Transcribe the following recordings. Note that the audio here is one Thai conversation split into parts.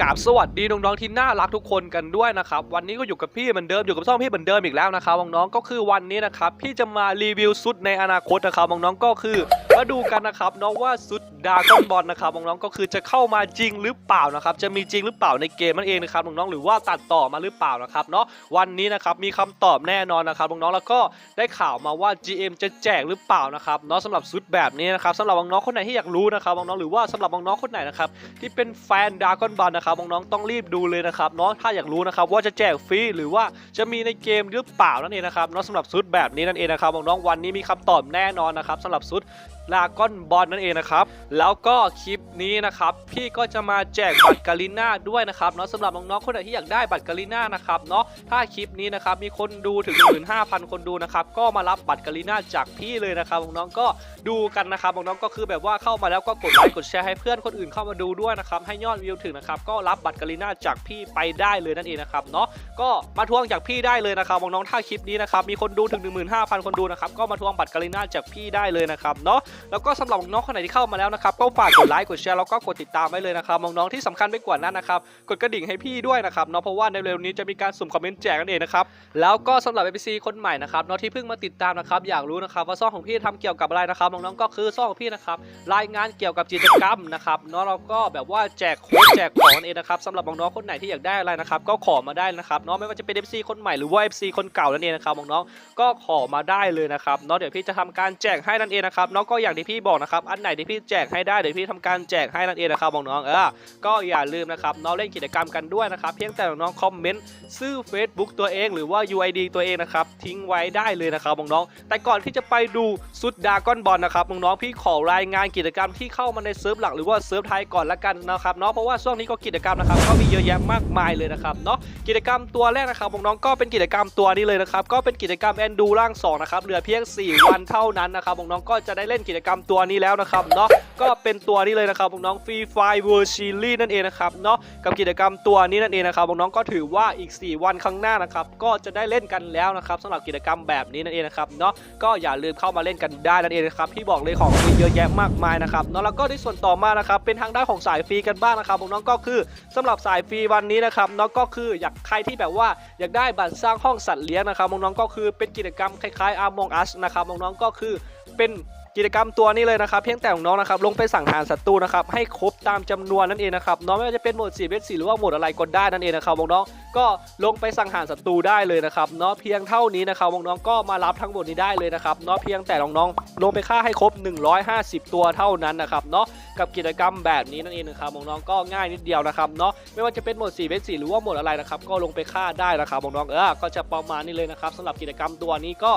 กราบสวัสดีน้องๆที่น่ารักทุกคนกันด้วยนะครับวันนี้ก็อยู่กับพี่เหมือนเดิมอยู่กับช่องพี่เหมือนเดิมอีกแล้วนะครับน้องๆก็คือวันนี้นะครับพี่จะมารีวิวชุดในอนาคตนะครับน้องๆก็คือ มาดูกันนะครับน้องว่าชุดดาก้อนบอลนะครับน้องๆก็คือจะเข้ามาจริงหรือเปล่านะครับจะมีจริงหรือเปล่าในเกมนั่นเองนะครับน้องๆหรือว่าตัดต่อมาหรือเปล่านะครับเนาะวันนี้นะครับมีคำตอบแน่นอนนะครับน้องๆแล้วก็ได้ข่าวมาว่า GM จะแจกหรือเปล่านะครับเนาะสำหรับชุดแบบนี้นะครับสำหรับน้องๆคนไหนที่อยากรู้นะครับน้องๆหรือว่าสำหรับน้องๆคนไหนนะครับที่เป็นแฟนดาก้อนบอลนะครับน้องๆต้องรีบดูเลยนะครับเนาะถ้าอยากรู้นะครับว่าจะแจกฟรีหรือว่าจะมีในเกมหรือเปล่านั่นเองนะครับเนาะสำหรับชุดแบบนี้นั่นเองนะครับน้องๆวันนี้มีคำตอบแน่นอนนะครับสำหรับชุดดากอนบอลนั่นเองนะครับ แล้วก็คลิปนี้นะครับ พี่ก็จะมาแจกบัตรกาลิน่าด้วยนะครับเนาะสำหรับน้องๆคนไหนที่อยากได้บัตรกาลิน่านะครับเนาะถ้าคลิปนี้นะครับมีคนดูถึง 15,000 คนดูนะครับก็มารับบัตรกาลิน่าจากพี่เลยนะครับน้องๆก็ดูกันนะครับน้องๆก็คือแบบว่าเข้ามาแล้วก็กดไลค์กดแชร์ให้เพื่อนคนอื่นเข้ามาดูด้วยนะครับให้ยอดวิวถึงนะครับก็รับบัตรกาลิน่าจากพี่ไปได้เลยนั่นเองนะครับเนาะก็มาทวงจากพี่ได้เลยนะครับน้องๆถ้าคลิปนี้นะครับมีคนดูถึง 15,000 คนดูนะครับก็มาทวงบัตรกาลิน่าจากพี่ได้เลยนะครับเนาะแล้วก็สำหรับน้องคนไหนที่เข้ามาแล้วนะครับก็ฝากกดไลค์กดแชร์แล้วก็กดติดตามไว้เลยนะครับน้องๆที่สำคัญไปกว่านั้นนะครับกดกระดิ่งให้พี่ด้วยนะครับเนาะเพราะว่าในเร็วนี้จะมีการสุ่มคอมเมนต์แจกนั่นเองนะครับแล้วก็สำหรับ NPC คนใหม่นะครับเนาะที่เพิ่งมาติดตามนะครับอยากรู้นะครับว่าซ่องของพี่ทำเกี่ยวกับอะไรนะครับน้องๆก็คือซ่องของพี่นะครับรายงานเกี่ยวกับกิจกรรมนะครับเนาะเราก็แบบว่าแจกโค้ดแจกของเองนะครับสำหรับน้องๆคนไหนที่อยากได้อะไรนะครับก็ขอมาได้นะครับเนาะไม่ว่าจะเป็น FC คนใหม่หรือว่า FC คนเก่านั่นเองนะครับน้องๆก็ขอมาได้เลยนะครับเนาะเดี๋ยวพี่จะทำการแจกให้นั่นเองนะครับเนาะก็อย่างที่พี่บอกนะครับอันไหนที่พี่แจกให้ได้เดี๋ยวพี่ทำการแจกให้นั่นเองนะครับน้องๆเออก็อย่าลืมนะครับเนาะเล่นกิจกรรมกันด้วยนะครับเพียงแต่น้องๆคอมเมนต์ชื่อ Facebook ตัวเองหรือว่า UID ตัวเองนะครับทิ้งไว้ได้เลยนะครับน้องๆแต่ก่อนที่จะไปดูสุดดากอนบอลนะครับน้องๆพี่ขอรายงานกิจกรรมที่เข้ามาในเซิร์ฟหลักหรือว่าเซิร์ฟไทยก่อนละกันนะครับเนาะเพราะว่าช่วงนี้ก็กิจกรรมนะครับก็มีเยอะแยะมากมายเลยนะครับเนาะกิจกรรมตัวแรกนะครับน้องๆก็เป็นกิจกรรมตัวนี้เลยนะครับก็เป็นกิจกรรมแอนดูร่าง2นะครับเหลือเพียง 4 วันเท่านั้นนะครับน้องๆก็จะได้เล่นกิจกรรมตัวนี้แล้วนะครับเนาะ ก็เป็นตัวนี้เลยนะครับน้องฟรีไฟเวอร์ชิลี่นั่นเองนะครับเนาะกับกิจกรรมตัวนี้นั่นเองนะครับน้องก็ถือว่าอีก 4 วันข้างหน้านะครับก็จะได้เล่นกันแล้วนะครับสำหรับกิจกรรมแบบนี้นั่นเองนะครับเนาะก็อย่าลืมเข้ามาเล่นกันได้นั่นเองนะครับพี่บอกเลยของฟรีเยอะแยะมากมายนะครับเนาะแล้วก็ในส่วนต่อมานะครับเป็นทางด้านของสายฟรีกันบ้างนะครับน้องก็คือสำหรับสายฟรีวันนี้นะครับน้องก็คืออยากใครที่แบบว่าอยากได้บัตรสร้างห้องสัตว์เลี้ยงนะครับน้องก็คือเป็นกิจกรรมคล้ายๆ Among Us นะครับน้องก็คือเป็น กิจกรรมตัวนี้เลยนะครับเพียงแต่ของน้องนะครับลงไปสั่งหารศัตรูนะครับให้ครบตามจำนวนนั่นเองนะครับน้องไม่ว่าจะเป็นโหมด4เวท4หรือว่าโหมดอะไรก็ได้นั่นเองนะครับน้องก็ลงไปสั่งหารศัตรูได้เลยนะครับเนาะเพียงเท่านี้นะครับน้องก็มารับทั้งหมดนี้ได้เลยนะครับเนาะเพียงแต่น้องๆลงไปฆ่าให้ครบ 150 ตัวเท่านั้นนะครับเนาะกับกิจกรรมแบบนี้นั่นเองนะครับน้องก็ง่ายนิดเดียวนะครับเนาะไม่ว่าจะเป็นโหมด4เวท4หรือว่าโหมดอะไรนะครับก็ลงไปฆ่าได้นะครับน้องเออก็จะประมาณนี้เลยนะครับสำหรับกิจกรรมตัวนี้ก็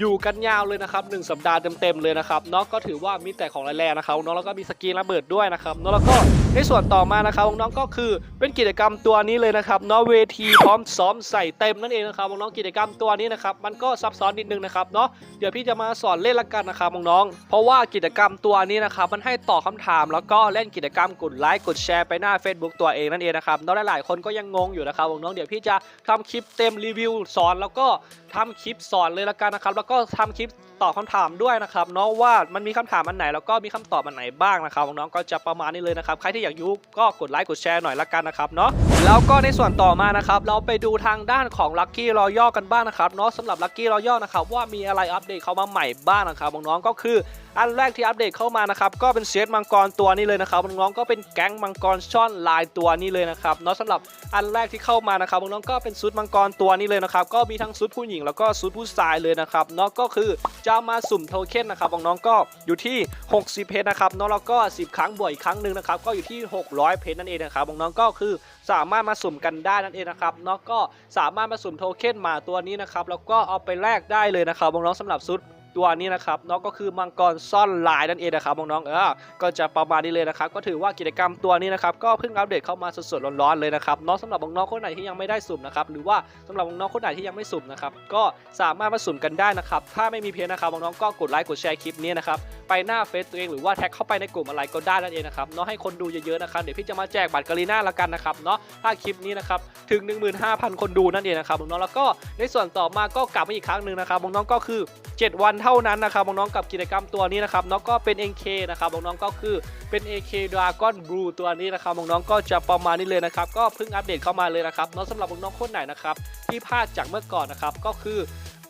อยู่กันยาวเลยนะครับหนึ่งสัปดาห์เต็มๆเลยนะครับเนาะก็ถือว่ามีแต่ของแรงๆนะครับน้องแล้วก็มีสกีระเบิดด้วยนะครับเนาะแล้วก็ ในส่วนต่อมานะครับน้องๆก็คือเป็นกิจกรรมตัวนี้เลยนะครับเนาะเวทีพร้อมซ้อมใส่เต็มนั่นเองนะครับน้องๆกิจกรรมตัวนี้นะครับมันก็ซับซ้อนนิดนึงนะครับเนาะเดี๋ยวพี่จะมาสอนเล่นละกันนะครับน้องๆเพราะว่ากิจกรรมตัวนี้นะครับมันให้ตอบคำถาม แล้วก็เล่นกิจกรรมกดไลค์กดแชร์ไปหน้า Facebook ตัวเองนั่นเองนะครับน้องหลายๆคนก็ยังงงอยู่นะครับน้องๆเดี๋ยวพี่จะทำคลิปเต็มรีวิวสอนแล้วก็ทำคลิปสอนเลยละกันนะครับแล้วก็ทำคลิปตอบคำถามด้วยนะครับเนาะว่ามันมีคำถามอันไหนแล้วก็มีคำตอบอันไหนบ้างนะครับน้องๆก็จะประมาณนี้เลยนะครับใครที่อยากยุก็กดไลค์กดแชร์หน่อยละกันนะครับเนาะแล้วก็ในส่วนต่อมานะครับเราไปดูทางด้านของลัคกี้รอย่อกันบ้างนะครับเนาะสำหรับลัคกี้รอย่อนะครับว่ามีอะไรอัปเดตเข้ามาใหม่บ้างนะครับน้องๆก็คือ อันแรกที่อัปเดตเข้ามานะครับก็เป็นเซตมังกรตัวนี้เลยนะครับน้องๆก็เป็นแก๊งมังกรช่อนลายตัวนี้เลยนะครับเนาะสำหรับอันแรกที่เข้ามานะครับน้องๆก็เป็นซุดมังกรตัวนี้เลยนะครับก็มีทั้งซุดผู้หญิงแล้วก็ซุดผู้ชายเลยนะครับเนาะก็คือจะมาสุ่มโทเค็นนะครับน้องๆก็อยู่ที่ 60 เพชรนะครับเนาะแล้วก็ 10 ครั้งบวกอีกครั้งหนึ่งนะครับก็อยู่ที่ 600 เพชรนั่นเองนะครับน้องๆก็คือสามารถมาสุ่มกันได้นั่นเองนะครับเนาะก็สามารถมาสุ่มโทเค็นหมาตัวนี้นะครับแล้วก็เอาไปแลกได้เลยนะครับน้องๆสำหรับซุด ตัวนี้นะครับเนาะก็คือมังกรซ่อนลายนั่นเองนะครับน้องๆเออก็จะประมาณนี้เลยนะครับก็ถือว่ากิจกรรมตัวนี้นะครับก็เพิ่งอัปเดตเข้ามาสดๆร้อนๆเลยนะครับเนาะสำหรับน้องๆคนไหนที่ยังไม่ได้สุ่มนะครับหรือว่าสำหรับน้องๆคนไหนที่ยังไม่สุ่มนะครับก็สามารถมาสุ่มกันได้นะครับถ้าไม่มีเพจนะครับน้องๆก็กดไลค์กดแชร์คลิปนี้นะครับไปหน้าเฟซตัวเองหรือว่าแท็กเข้าไปในกลุ่มอะไรก็ได้นั่นเองนะครับเนาะให้คนดูเยอะๆนะครับเดี๋ยวพี่จะมาแจกบัตรกาลีน่าละกันนะครับเนาะถ้าคลิปนี้นะครับถึง 15,000 คนดูนั่นเองนะครับน้องๆแล้วก็ในส่วนต่อมาก็กลับมาอีกครั้งหนึ่งนะครับน้องๆก็คือ 7 วันเท่านั้นนะครับน้องๆกับกิจกรรมตัวนี้นะครับน้องก็เป็น NK นะครับน้องๆก็คือเป็น AK Dragon Blue ตัวนี้นะครับน้องๆก็จะประมาณนี้เลยนะครับก็เพิ่งอัปเดตเข้ามาเลยนะครับน้องสำหรับน้องๆคนไหนนะครับที่พลาดจากเมื่อก่อนนะครับก็คือ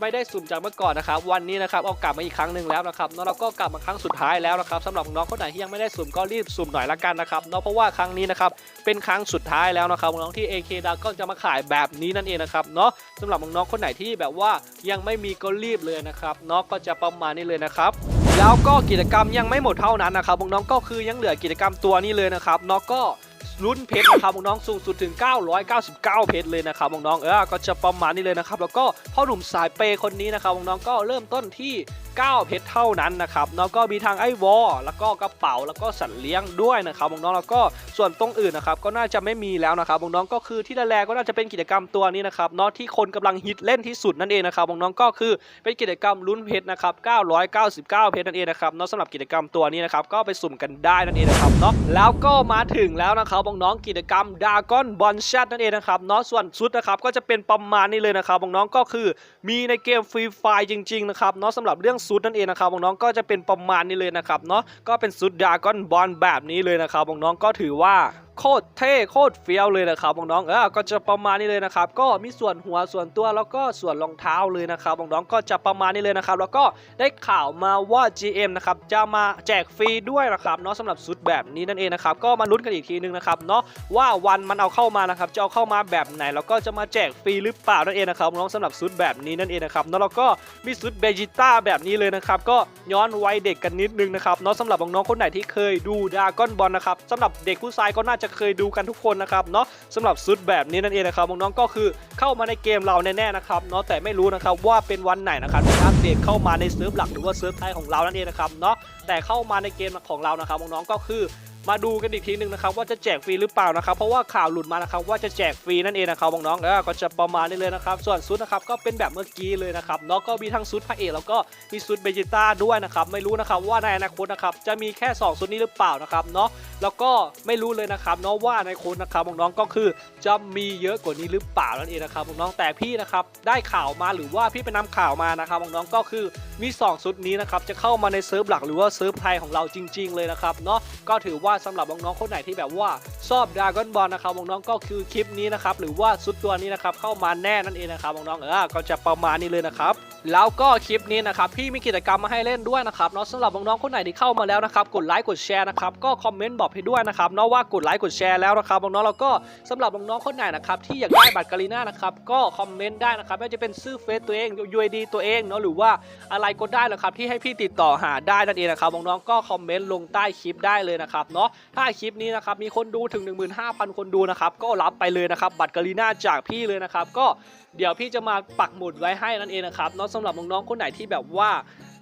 ไม่ได้สุ่มจากเมื่อก่อนนะครับวันนี้นะครับเอากลับมาอีกครั้งหนึ่งแล้วนะครับเน้องเราก็กลับมาครั้งสุดท้ายแล้วนะครับสำหรับน้องคนไหนที่ยังไม่ได้สุ่มก็รีบสุ่มหน่อยละกันนะครับเนาะเพราะว่าครั้งนี้นะครับเป็นครั้งสุดท้ายแล้วนะครับน้องที่ AK Dragon จะมาขายแบบนี้นั่นเองนะครับเนาะสำหรับน้องคนไหนที่แบบว่ายังไม่มีก็รีบเลยนะครับเนาะก็จะประมาณนี้เลยนะครับแล้วก็กิจกรรมยังไม่หมดเท่านั้นนะครับน้องก็คือยังเหลือกิจกรรมตัวนี้เลยนะครับเนาะก็ ลุ้นเพชรนะครับน้องสูงสุดถึง 999 เพชรเลยนะครับน้องเออก็จะประมาณนี้เลยนะครับแล้วก็พ่อหนุ่มสายเปย์คนนี้นะครับน้องก็เริ่มต้นที่ 9 เพชรเท่านั้นนะครับแล้วก็มีทางไอ้วอลแล้วก็กระเป๋าแล้วก็สัตว์เลี้ยงด้วยนะครับน้องๆแล้วก็ส่วนตรงอื่นนะครับก็น่าจะไม่มีแล้วนะครับน้องๆก็คือที่แรกๆก็น่าจะเป็นกิจกรรมตัวนี้นะครับเนาะที่คนกำลังฮิตเล่นที่สุดนั่นเองนะครับน้องๆก็คือเป็นกิจกรรมลุ้นเพชรนะครับ999 เพชรนั่นเองนะครับเนาะสำหรับกิจกรรมตัวนี้นะครับก็ไปสุ่มกันได้นั่นเองนะครับเนาะแล้วก็มาถึงแล้วนะครับน้องๆกิจกรรมดากอนบอลแชทนั่นเองนะครับเนาะส่วนชุดนะครับก็จะเป็นประมาณนี้เลยนะครับน้องๆก็คือมีในเกมฟรีไฟจริงๆนะครับเนาะสำหรับเรื่องชุดนั่นเองนะครับน้องก็จะเป็นประมาณนี้เลยนะครับเนาะก็เป็นชุดดากอนบอลแบบนี้เลยนะครับน้องก็ถือว่าโคตรเท่โคตรเฟี้ยวเลยนะครับน้องๆเออก็จะประมาณนี้เลยนะครับ ก็มีส่วนหัวส่วนตัวแล้วก็ส่วนรองเท้าเลยนะครับน้องๆก็จะประมาณนี้เลยนะครับ แล้วก็ได้ข่าวมาว่า GM นะครับจะมาแจกฟรีด้วยนะครับเนาะสำหรับชุดแบบนี้นั่นเองนะครับก็มาลุ้นกันอีกทีนึงนะครับเนาะว่าวันมันเอาเข้ามานะครับจะเอาเข้ามาแบบไหน แล้วก็จะมาแจกฟรีหรือเปล่านั่นเองนะครับน้องสำหรับชุดแบบนี้นั่นเองนะครับเนาะแล้วก็มีชุดเบจิต้าแบบนี้เลยนะครับก็ย้อนวัยเด็กกันนิดนึงนะครับเนาะสำหรับน้องๆคนไหนที่เคยดูดากอนบอลนะครับสำหรับเด็กผู้ชายก็น่าจะจะเคยดูกันทุกคนนะครับเนาะสำหรับชุดแบบนี้นั่นเองนะครับน้องๆก็คือเข้ามาในเกมเราแน่ๆนะครับเนาะแต่ไม่รู้นะครับว่าเป็นวันไหนนะครับที่อัปเดตเข้ามาในเซิร์ฟหลักหรือว่าเซิร์ฟไทยของเรานั่นเองนะครับเนาะแต่เข้ามาในเกมของเรานะครับน้องๆก็คือมาดูกันอีกทีหนึ่งนะครับว่าจะแจกฟรีหรือเปล่านะครับเพราะว่าข่าวหลุดมานะครับว่าจะแจกฟรีนั่นเองนะครับน้องๆเออก็จะประมาณนี้เลยนะครับส่วนซุดนะครับก็เป็นแบบเมื่อกี้เลยนะครับเนาะก็มีทั้งซุดพระเอกแล้วก็มีซุดเบจิต้าด้วยนะครับไม่รู้นะครับว่าในอนาคตนะครับจะมีแค่สองซุดนี้หรือเปล่านะครับเนาะ แล้วก็ไม่รู้เลยนะครับเนาะว่าในคนนะครับน้องๆก็คือจะมีเยอะกว่านี้หรือเปล่านั่นเองนะครับน้องๆแต่พี่นะครับได้ข่าวมาหรือว่าพี่ไปนำข่าวมานะครับน้องๆก็คือมีสองซุดนี้นะครับจะเข้ามาในเซิร์ฟหลักหรือว่าเซิร์ฟไทยของเราจริง ๆ เลยนะครับเนาะก็ถือว่าสำหรับน้องๆคนไหนที่แบบว่าชอบดรากอนบอลนะครับน้องๆก็คือคลิปนี้นะครับหรือว่าซุดตัวนี้นะครับเข้ามาแน่นั่นเองนะครับน้องๆเออก็จะประมาณนี้เลยนะครับ แล้วก็คลิปนี้นะครับพี่มีกิจกรรมมาให้เล่นด้วยนะครับเนาะสำหรับน้องๆคนไหนที่เข้ามาแล้วนะครับกดไลค์กดแชร์นะครับก็คอมเมนต์บอกให้ด้วยนะครับเนาะว่ากดไลค์กดแชร์แล้วนะครับน้องๆแล้วก็สำหรับน้องๆคนไหนนะครับที่อยากได้บัตรกาลิน่านะครับก็คอมเมนต์ได้นะครับไม่ว่าจะเป็นชื่อเฟซตัวเอง UID ตัวเองเนาะหรือว่าอะไรก็ได้นะครับที่ให้พี่ติดต่อหาได้นั่นเองนะครับน้องๆก็คอมเมนต์ลงใต้คลิปได้เลยนะครับเนาะถ้าคลิปนี้นะครับมีคนดูถึง 15,000 คนดูนะครับก็รับไปเลยนะครับบัตรกาลิน่าจากพี่เลยนะครับก็ เดี๋ยวพี่จะมาปักหมุดไว้ให้นั่นเองนะครับเนาะสำหรับน้องๆคนไหนที่แบบว่า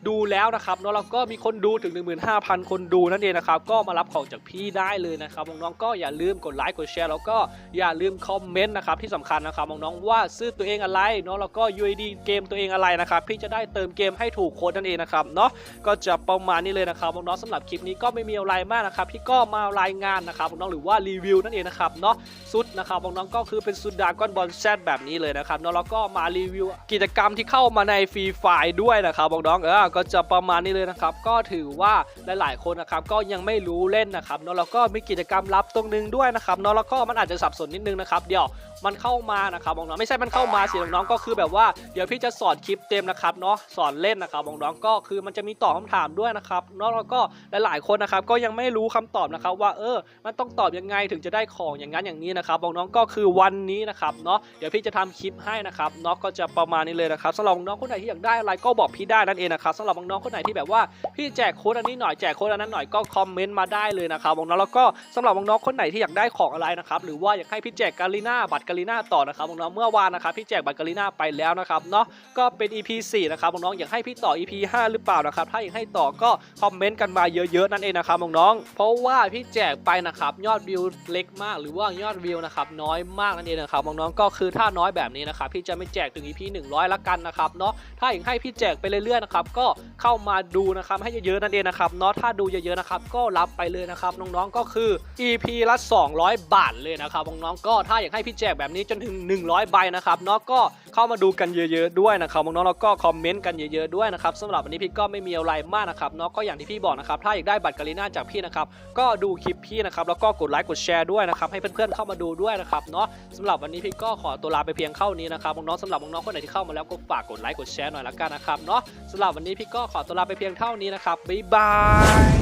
ดูแล้วนะครับเนาะแล้วก็มีคนดูถึง 15,000 คนดูนั่นเองนะครับก็มารับของจากพี่ได้เลยนะครับน้องๆก็อย่าลืมกดไลค์กดแชร์แล้วก็อย่าลืมคอมเมนต์นะครับที่สำคัญนะครับน้องๆว่าซื้อตัวเองอะไรเนาะแล้วก็ UID เกมตัวเองอะไรนะครับพี่จะได้เติมเกมให้ถูกโค้ดนั่นเองนะครับเนาะก็จะประมาณนี้เลยนะครับน้องๆสำหรับคลิปนี้ก็ไม่มีอะไรมากนะครับพี่ก็มารายงานนะครับน้องๆหรือว่ารีวิวนั่นเองนะครับเนาะซุดนะครับน้องๆก็คือเป็นซุดดาก้อนบอลแซดแบบนี้เลยนะครับเนาะแล้วก็มารีวิวกิจกรรมที่เข้ามาในฟรีไฟด้วยนะครับน้องๆเออก็จะประมาณนี้เลยนะครับ ก็ถือว่าหลายๆ คนนะครับก็ยังไม่รู้เล่นนะครับเนาะแล้วก็มีกิจกรรมลับตรงนึงด้วยนะครับเนาะแล้วก็มันอาจจะสับสนนิดนึงนะครับเดี๋ยวมันเข้ามานะครับน้องๆไม่ใช่มันเข้ามาสิน้องๆก็คือแบบว่าเดี๋ยวพี่จะสอนคลิปเต็มนะครับเนาะสอนเล่นนะครับน้องๆก็คือมันจะมีตอบคำถามด้วยนะครับเนาะแล้วก็หลายๆคนนะครับก็ยังไม่รู้คำตอบนะครับว่าเออ มันต้องตอบยังไงถึงจะได้ของอย่างนั้นอย่างนี้นะครับน้องๆก็คือวันนี้นะครับเนาะเดี๋ยวพี่จะทำคลิปให้นะครับเนาะก็จะประมาณนี้เลยนะครับสำหรับน้องคนไหนที่อยากได้อะไรก็บอกพี่ได้นั่นเองนะครับสำหรับน้องๆคนไหนที่แบบว่าพี่แจกโค้ดอันนี้หน่อยแจกโค้ดอันนั้นหน่อยก็คอมเมนต์มาได้เลยนะครับน้องๆแล้วก็สำหรับน้องๆคนไหนที่อยากได้ของอะไรนะครับหรือว่าอยากให้พี่แจกกาลิน่าบัตรกาลิน่าต่อนะครับน้องเมื่อวานนะครับพี่แจกบัตรกาลิน่าไปแล้วนะครับเนาะก็เป็น EP 4นะครับน้องๆอยากให้พี่ต่อ EP 5 หรือเปล่านะครับถ้าอยากให้ต่อก็คอมเมนต์กันมาเยอะๆนั่นเองนะครับน้องๆเพราะว่าพี่แจกไปนะครับยอดวิวเล็กมาก หรือว่ายอดวิวนะครับน้อยมากนั่นเองนะครับน้องๆก็คือถ้าน้อยแบบนี้นะครับพี่จะไม่แจกถึง EP 100 ละกันนะครับเนาะถ้าอยากให้พี่แจกไปเรื่อยๆนะครับก็เข้ามาดูนะครับให้เยอะๆนั่นเองนะครับเนาะถ้าดูเยอะๆนะครับก็รับไปเลยนะครับน้องๆก็คือ EP ละ 200 บาทเลยนะครับน้องๆก็ถ้าอยากให้พี่แจกแบบนี้จนถึง 100 ใบนะครับเนาะก็เข้ามาดูกันเยอะๆด้วยนะครับน้องๆแล้วก็คอมเมนต์กันเยอะๆด้วยนะครับสำหรับวันนี้พี่ก็ไม่มีอะไรมากนะครับเนาะก็อย่างที่พี่บอกนะครับถ้าอยากได้บัตรกาลิน่าจากพี่นะครับก็ดูคลิปพี่นะครับแล้วก็กดไลค์กดแชร์ด้วยนะครับให้เพื่อนๆเข้ามาดูด้วยนะครับเนาะสำหรับวันนี้พี่ก็ขอตัวลาไปเพียงเท่านี้นะครับน้องๆสำหรับน้องๆคนไหนที่เข้ามาแล้วก็ฝากกดไลค์กดแชร์หน่อยละกันนะครับเนาะสำหรับวันนี้พี่ก็ขอตัวลาไปเพียงเท่านี้นะครับบ๊ายบา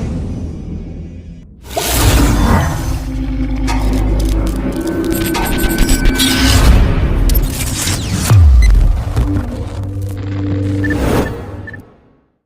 ย